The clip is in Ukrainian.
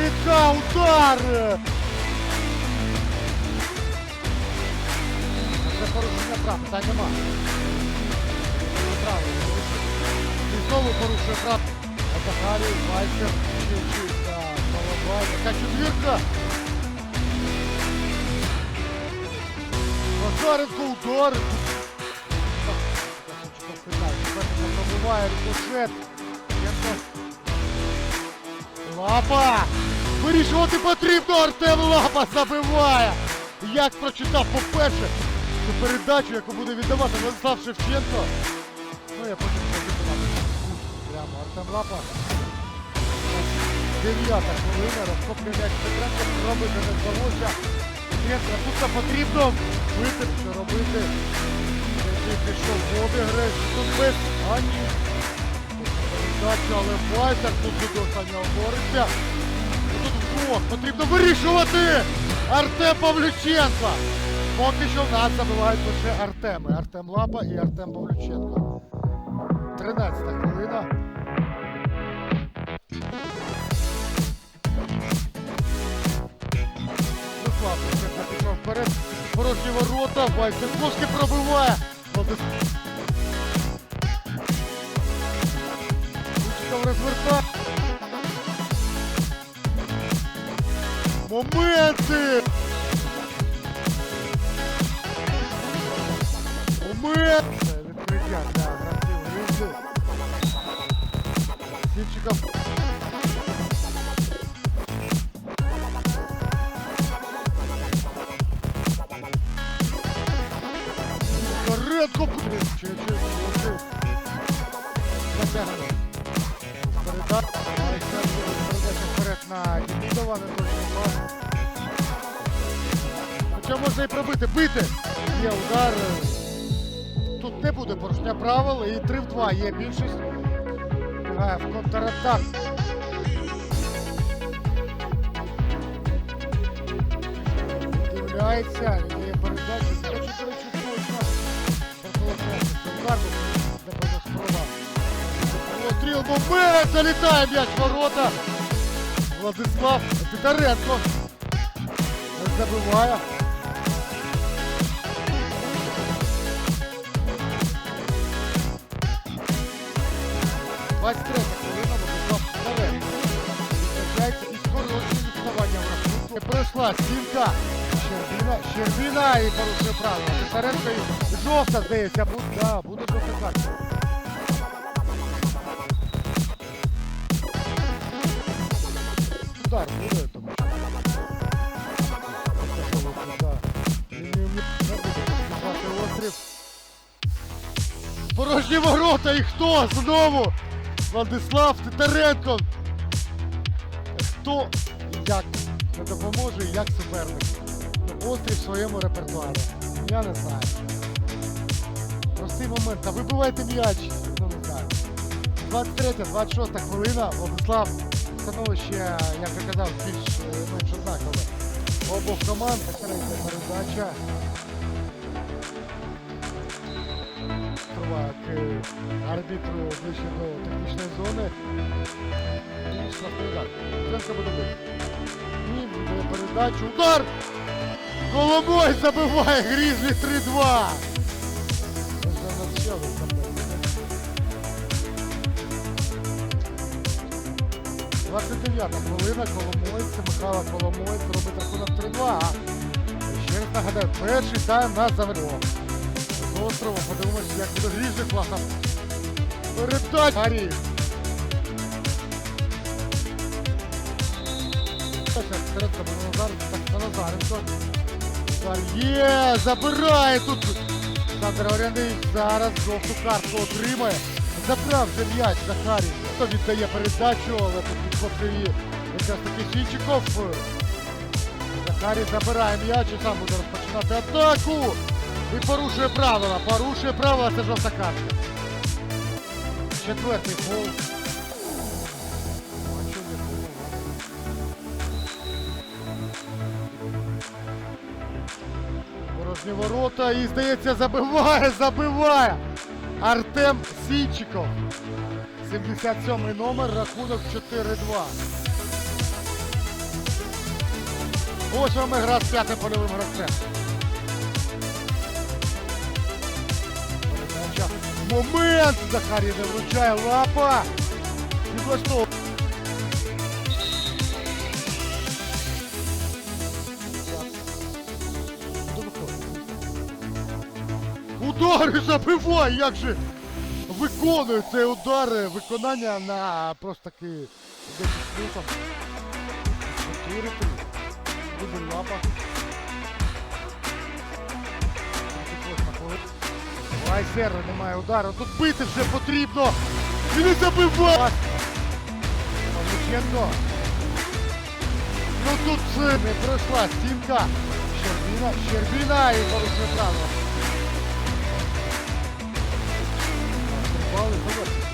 Тавренко, скидка, удар! Це порушення прав, питань нема. Право. І знову порушує прав. Захарій, Вальцер, Чечука, Колобай. Яка четвірка? Лазаренко удар. Пробиває рикошет. Єнко. Лапа! Вирішувати потрібно, Артем Лапа забиває! Як прочитав, по-перше, цю передачу, яку буде віддавати Владислав Шевченко. Ну, я потім. Прямо Артем Лапа. Дев'ята хвилина, розкоплює м'яч Петренко, робити не вдалося. Петренко, тут потрібно бити, що робити. Який пішов в обіграш, тут без ані. Передача, але Вайзер тут до останнього бореться. Вдвох потрібно вирішувати! Артем Павлюченко! Поки що в нас забивають лише Артеми. Артем Лапа і Артем Павлюченко. 13 хвилина. Пішов вперед. Порожні ворота. Вайценковський пробиває. Владислав розвертає. Моменти! Момент! Відкриття, так. Сінчиков. Каретко! Чи, чи, чи, Затягнув. Передача. Передача вперед на Точно. Хоча можна і пробити. Бити! Є удар. Тут не буде порушення правил і 3 в 2 є більшість. Грає в контратак. Дивляється, є передача. До речі, до речі, залітає м'яч ворота. Владислав Титаренко. Не забиває. Двадцять третя хвилина, Владислав Титаренко. Відзначається і скорочує відставання рахунку. Пройшла стінка. Щербіна, Щербіна і порушує правила. Титаренко і жовта, здається, буде, да, буде жовта картка. Удар вміє захищати острів. Порожні ворота і хто знову? Владислав Титаренко. Хто і як не допоможе, і як суперник. Ну, Острів в своєму репертуарі. Я не знаю. Простий момент. Та вибивайте м'яч. Ну не знаю. 23-26 хвилина. Владислав становище, як я казав, більш е, менш однакове. Обох команд Третя передача. Трувак арбітру ближче до технічної зони. І йшла. Тренка буде бити. Ні, передачу. Удар! Голубой забиває Грізлі 3-2! Це на 29-та хвилина Коломойць, Михайло Коломойць робить рахунок 3-2. Ще раз нагадаю, перший тайм нас завело. З острова подивимося, як буде гріжний класно. Передать Гарі. Назаренко. Є, забирає тут. Олександр Оряний зараз жовту картку отримає. Забрав же м'яч Захарій. Хто віддає передачу, але тут її якраз таки Сінчиков. Захарій забирає м'яч і сам буде розпочинати атаку. І порушує правила. Порушує правила, це жовта картка. Четвертий гол. Порожні ворота і, здається, забиває, забиває. Артем Осійчиков. 77 номер, рахунок 4-2. Ось вам гра з п'ятим польовим гравцем. Момент! Захарій не вручає лапа. Підлаштовує. Удари забивай! Як же виконує цей удар, е, виконання на просто таки 10 плюсом. 4 3 лапа. 38 хвилина. Давай, Серра, немає удару. Тут бити вже потрібно. І не! Павлюченко. Ну тут е, не пройшла стінка. Щербіна, Щербіна і порушує право. Бали завершити. Це не